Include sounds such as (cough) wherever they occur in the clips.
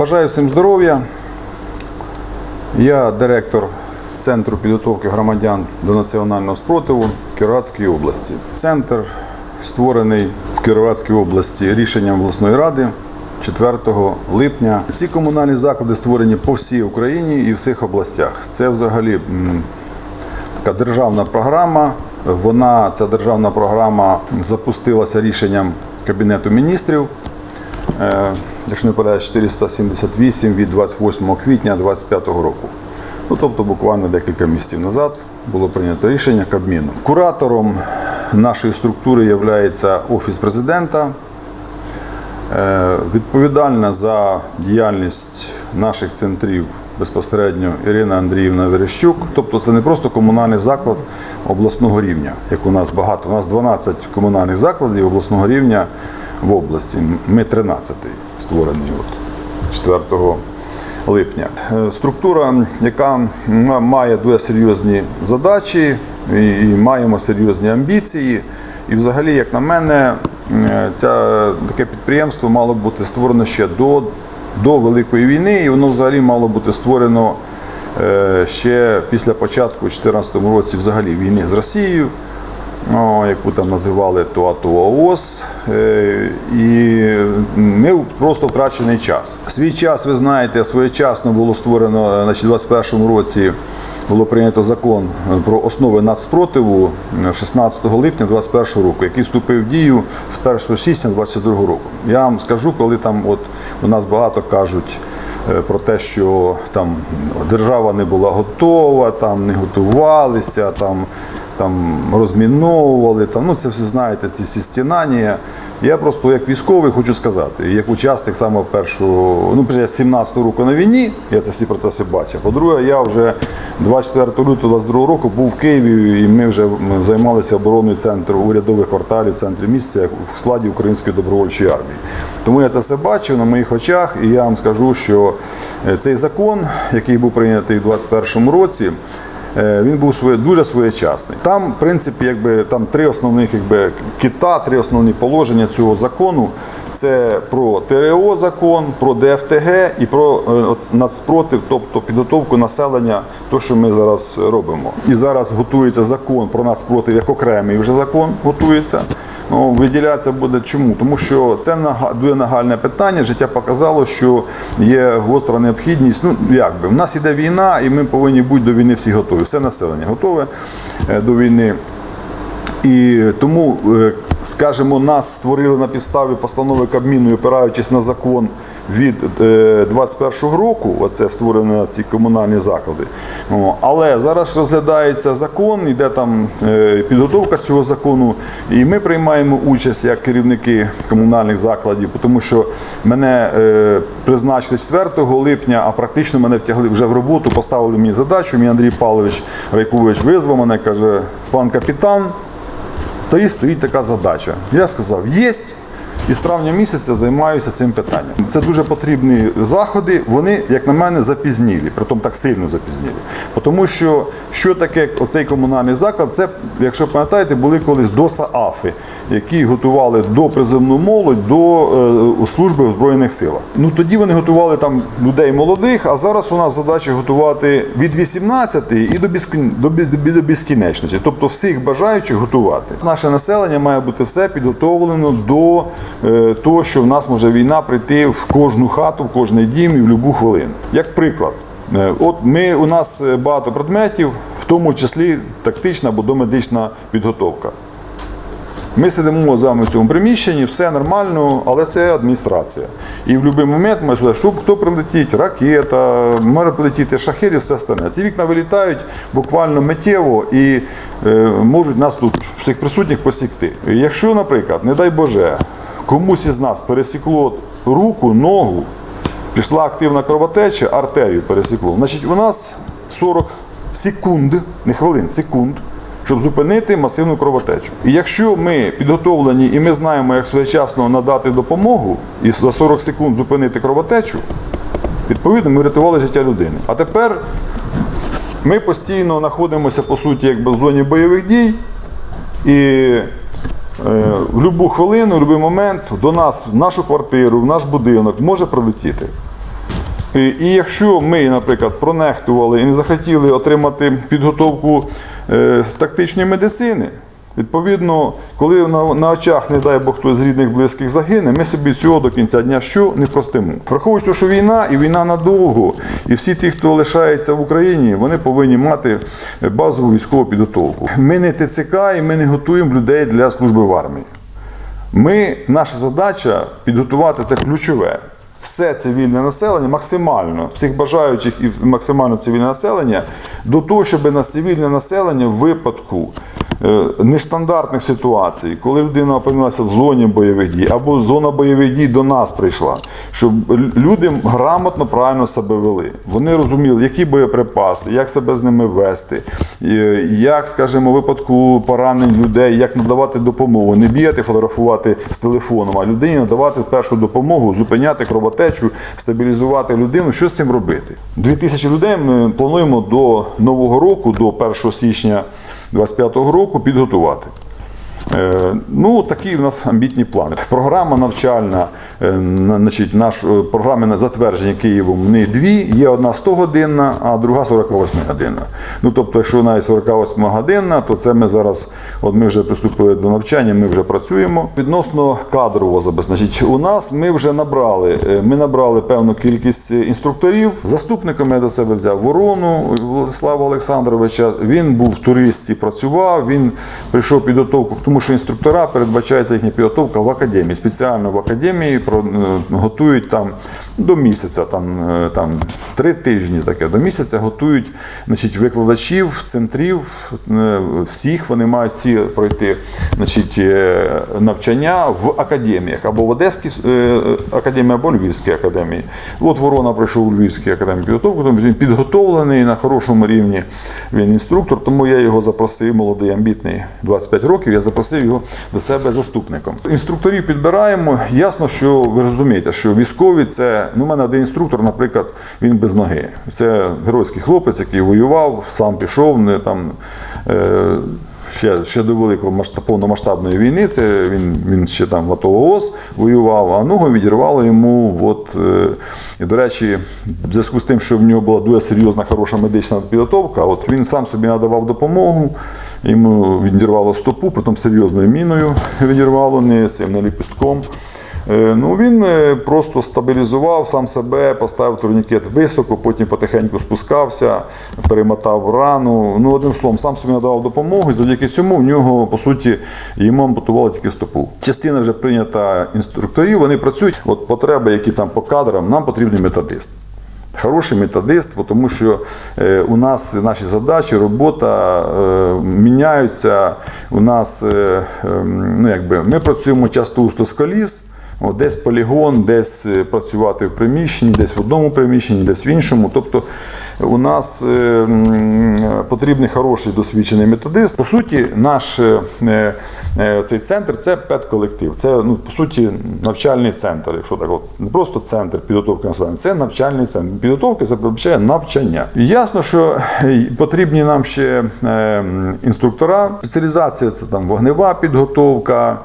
Бажаю всім здоров'я. Я директор Центру підготовки громадян до національного спротиву Кіровоградської області. Центр створений в Кіровоградській області рішенням обласної ради 4 липня. Ці комунальні заклади створені по всій Україні і всіх областях. Це взагалі така державна програма. Вона, ця державна програма запустилася рішенням Кабінету міністрів. Е, Якщо не помиляюсь, 478 від 28 квітня 2025 року. Ну, тобто буквально декілька місяців назад було прийнято рішення Кабміну. Куратором нашої структури є Офіс президента. Е, Відповідальна за діяльність наших центрів безпосередньо Ірина Андріївна Верещук. Тобто це не просто комунальний заклад обласного рівня, як у нас багато. У нас 12 комунальних закладів обласного рівня в області. Ми 13-й створений от 4 липня. Е, Структура, яка має дуже серйозні задачі і маємо серйозні амбіції. І взагалі, як на мене, е, ця, таке підприємство мало бути створено ще до, до Великої війни, і воно взагалі мало бути створено е, ще після початку у 2014 році взагалі війни з Росією. О, яку там називали ООС, Е, і ми просто втрачений час. Свій час, ви знаєте, своєчасно було створено е, значить, у 2021 році було прийнято закон про основи нацспротиву е, 16 липня 2021 року, який вступив в дію з 1 січня 2022 року. Я вам скажу, коли там от у нас багато кажуть е, про те, що там держава не була готова, там не готувалися, там там розміновували, там, ну це все знаєте, ці всі стінання. Я просто як військовий хочу сказати, як учасник саме першого, ну я з 17 року на війні, я це всі процеси бачив. По-друге, я вже 24 лютого 22 року був в Києві, і ми вже займалися обороною центру урядових кварталів центрі місця в складі Української добровольчої армії. Тому я це все бачив на моїх очах, і я вам скажу, що е, цей закон, який був прийнятий у 2021 році. Е, Він був своє, дуже своєчасний. Там, в принципі, якби там три основних якби, кита, три основні положення цього закону. Це про ТРО закон, про ДФТГ і про нацпротив, тобто підготовку населення, то, що ми зараз робимо. І зараз готується закон про нацпротив як окремий вже закон готується. Ну, виділятися буде чому? Тому що це дуже нагальне питання. Життя показало, що є гостра необхідність. Ну як би, в нас іде війна, і ми повинні бути до війни всі готові. Все населення готове е, до війни. І тому, е, скажімо, нас створили на підставі постанови Кабміну, опираючись на закон від е, 21-го року, оце створені ці комунальні заклади. Але зараз розглядається закон, йде там е, підготовка цього закону, і ми приймаємо участь як керівники комунальних закладів, тому що мене е, призначили 4 липня, а практично мене втягли вже в роботу, поставили мені задачу. Мій Андрій Павлович Райкович визвав мене, каже, пан капітан. Стоїть, стоїть така задача. Я сказав, єсть. І з травня місяця займаюся цим питанням. Це дуже потрібні заходи. Вони, як на мене, запізнілі, притом так сильно запізнілі. Тому що що таке оцей комунальний заклад? Це, якщо пам'ятаєте, були колись ДОСА-АФи, які готували до призовну молодь до е, служби в Збройних силах. Ну тоді вони готували там людей молодих, а зараз у нас задача готувати від 18 і до до безкінечності, тобто всіх бажаючих готувати. Наше населення має бути все підготовлено до того, що в нас може війна прийти в кожну хату, в кожний дім і в будь-яку хвилину. Як приклад, е, от ми у нас е, багато предметів, в тому числі тактична або домедична підготовка. Ми сидимо з вами в цьому приміщенні, все нормально, але це адміністрація. І в будь-який момент може сказати, що хто прилетить, ракета, може прилетіти шахет і все остальне. Ці вікна вилітають буквально миттєво і е, можуть нас тут всіх присутніх посікти. Якщо, наприклад, не дай Боже, комусь із нас пересікло руку, ногу, пішла активна кровотеча, артерію пересікло, значить у нас 40 секунд, не хвилин, секунд щоб зупинити масивну кровотечу. І якщо ми підготовлені і ми знаємо, як своєчасно надати допомогу і за 40 секунд зупинити кровотечу, відповідно, ми врятували життя людини. А тепер ми постійно знаходимося, по суті, якби в зоні бойових дій, і в будь-яку хвилину, в будь-який момент до нас, в нашу квартиру, в наш будинок може прилетіти. І, і якщо ми, наприклад, пронехтували і не захотіли отримати підготовку е, з тактичної медицини, відповідно, коли на, на очах, не дай Бог, хтось з рідних близьких загине, ми собі цього до кінця дня що не простимо. Враховуючи, що війна і війна надовго, і всі ті, хто лишається в Україні, вони повинні мати базову військову підготовку. Ми не ТЦК і ми не готуємо людей для служби в армії. Ми, наша задача підготувати це ключове. Все цивільне населення максимально, всіх бажаючих і максимально цивільне населення, до того, щоб на цивільне населення в випадку нестандартних ситуацій, коли людина опинилася в зоні бойових дій, або зона бойових дій до нас прийшла, щоб люди грамотно, правильно себе вели. Вони розуміли, які боєприпаси, як себе з ними вести, е, як, скажімо, у випадку поранень людей, як надавати допомогу, не бігати, фотографувати з телефоном, а людині надавати першу допомогу, зупиняти кровотечу, стабілізувати людину. Що з цим робити? Дві тисячі людей ми плануємо до нового року, до 1 січня 2025 року, підготувати. Е, Ну, такі в нас амбітні плани. Програма навчальна, е, значить, наш е, програми на затвердження Києвом не дві. Є одна 100 годинна, а друга 48 годинна. Ну, тобто, якщо навіть 48 годинна, то це ми зараз, от ми вже приступили до навчання, ми вже працюємо. Відносно кадрового забезпечення. У нас ми вже набрали, ми набрали певну кількість інструкторів. Заступником я до себе взяв ворону Владислава Олександровича. Він був в туристі, працював, він прийшов підготовку, тому що інструктора передбачається їхня підготовка в академії. Спеціально в академії е, готують там до місяця, там, е, там три тижні таке, до місяця готують значить, викладачів, центрів, е, всіх вони мають всі пройти значить, навчання в академіях або в Одеській академії, або Львівській академії. От Ворона пройшов у Львівській академії підготовку, тому він підготовлений на хорошому рівні. Він інструктор, тому я його запросив, молодий, амбітний, 25 років. Я запросив його до себе заступником. Інструкторів підбираємо. Ясно, що ви розумієте, що військові це ну, у мене один інструктор, наприклад, він без ноги. Це геройський хлопець, який воював, сам пішов, не там. Е, Ще, ще до масштаб, повномасштабної війни, це він, він ще там в АТО ООС воював, а ногу відірвало йому. От, е, і, до речі, в зв'язку з тим, що в нього була дуже серйозна, хороша медична підготовка, от він сам собі надавав допомогу, йому відірвало стопу, потім серйозною міною відірвало, не цим не ліпістком. Е, Ну, він е, просто стабілізував сам себе, поставив турнікет високо, потім потихеньку спускався, перемотав рану. Ну, одним словом, сам собі надавав допомогу, і завдяки цьому в нього, по суті, йому ампутували тільки стопу. Частина вже прийнята інструкторів, вони працюють. От потреби, які там по кадрам, нам потрібний методист. Хороший методист, тому що е, у нас наші задачі, робота міняються. У нас е, е, ну, якби, ми працюємо часто у коліс. От, Десь полігон, десь е, працювати в приміщенні, десь в одному приміщенні, десь в іншому. Тобто у нас е, потрібний хороший досвідчений методист. По суті, наш е, е, цей центр це педколектив. Це ну, по суті навчальний центр. Якщо так, от не просто центр підготовки населення, це навчальний центр. Підготовка це передбачає навчання. І Ясно, що е, потрібні нам ще е, інструктора. Спеціалізація це там вогнева підготовка.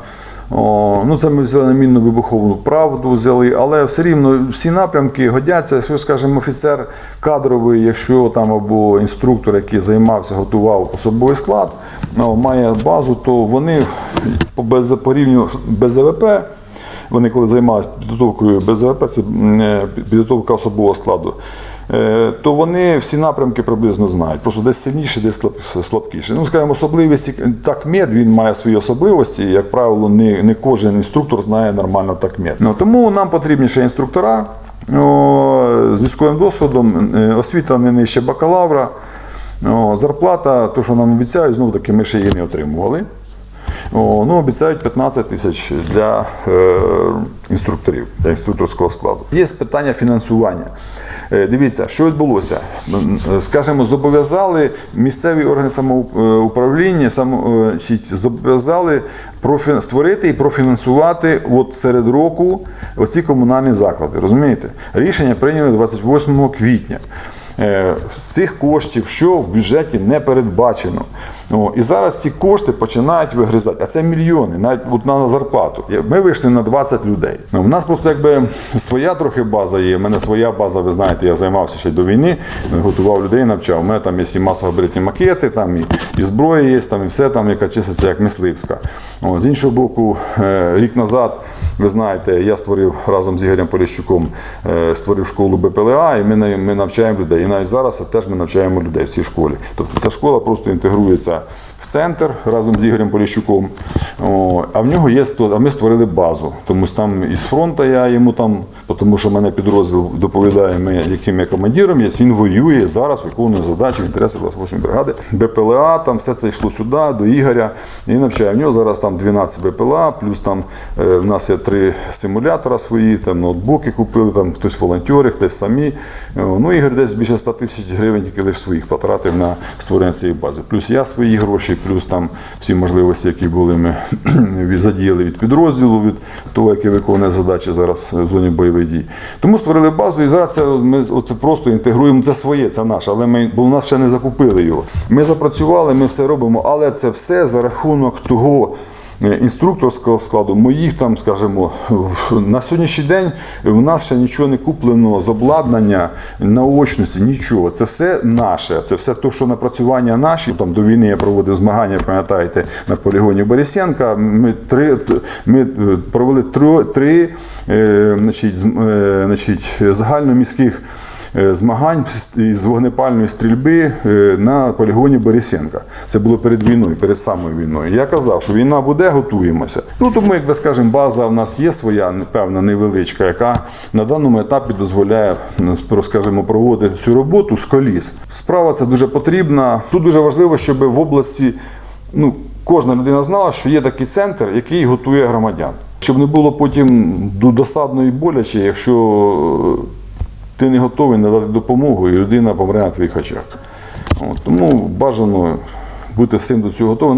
Ну це ми взяли на мінну вибухову правду, взяли, але все рівно всі напрямки годяться. Якщо, скажімо, офіцер кадровий, якщо там або інструктор, який займався, готував особовий склад, має базу, то вони по без порівню без ЗВП. Вони коли займалися підготовкою без ЗВП, це е, підготовка особового складу, то вони всі напрямки приблизно знають. Просто десь сильніше, десь слабкіше. Ну, скажімо, особливість так мед, він має свої особливості. Як правило, не, не кожен інструктор знає нормально так мед. Ну, тому нам потрібні ще інструктора о, з військовим досвідом, е, освіта не нижче бакалавра. О, зарплата, то, що нам обіцяють, знову таки ми ще її не отримували. О, ну, обіцяють 15 тисяч для е, інструкторів, для інструкторського складу. Є питання фінансування. Е, дивіться, що відбулося. Скажімо, зобов'язали місцеві органи самоуправління, само, е, зобов'язали створити і профінансувати от серед року оці комунальні заклади. Розумієте? Рішення прийняли 28 квітня. Е, з цих коштів, що в бюджеті не передбачено. О, і зараз ці кошти починають вигризати. А це мільйони, навіть от на зарплату. Ми вийшли на 20 людей. Ну, У нас просто якби своя трохи база є. У мене своя база, ви знаєте, я займався ще до війни, готував людей, навчав. У мене там є і масогабаритні макети, там і, і зброя є, там і все там, яка числиться як мисливська. О, з іншого боку, е, рік назад, ви знаєте, я створив разом з Ігорем Поліщуком е, створив школу БПЛА, і ми, ми навчаємо людей. І навіть зараз теж ми навчаємо людей в цій школі. Тобто ця школа просто інтегрується в центр разом з Ігорем Поліщуком. А в нього є а ми створили базу. Тому там із фронту я йому там, тому що мене підрозділ доповідає, ми, яким я командиром є, він воює зараз, виконує задачі в інтересах 28 бригади. БПЛА, там все це йшло сюди, до Ігоря. І навчає. В нього зараз там 12 БПЛА, плюс там е, в нас є три симулятора свої, там ноутбуки купили, там хтось волонтери, хтось самі. Е, Ну, Ігор десь більше 100 тисяч гривень тільки лише своїх потратив на створення цієї бази. Плюс я свої гроші, плюс там всі можливості, які були, ми (clears throat) задіяли від підрозділу, від того, який виконує задачі зараз в зоні бойових дій. Тому створили базу, і зараз це ми оце просто інтегруємо. Це своє, це наше, але ми, бо у нас ще не закупили його. Ми запрацювали, ми все робимо, але це все за рахунок того. Е, Інструкторського складу, моїх там, скажімо, (laughs) на сьогоднішній день у нас ще нічого не куплено з обладнання, наочності, нічого. Це все наше. Це все те, що напрацювання наші. Там до війни я проводив змагання, пам'ятаєте, на полігоні Борисенка. Ми три ми е, провели три, три е, значить, значить, загальноміських змагань з вогнепальної стрільби е, на полігоні Борисенка. Це було перед війною, перед самою війною. Я казав, що війна буде, готуємося. Ну тому, як би скажемо, база в нас є своя, певна невеличка, яка на даному етапі дозволяє ну, скажімо, проводити цю роботу з коліс. Справа це дуже потрібна. Тут дуже важливо, щоб в області ну, кожна людина знала, що є такий центр, який готує громадян. Щоб не було потім до- досадно і боляче, якщо ти не готовий надати допомогу, і людина помре на твоїх очах. От, тому бажано бути всім до цього готовим.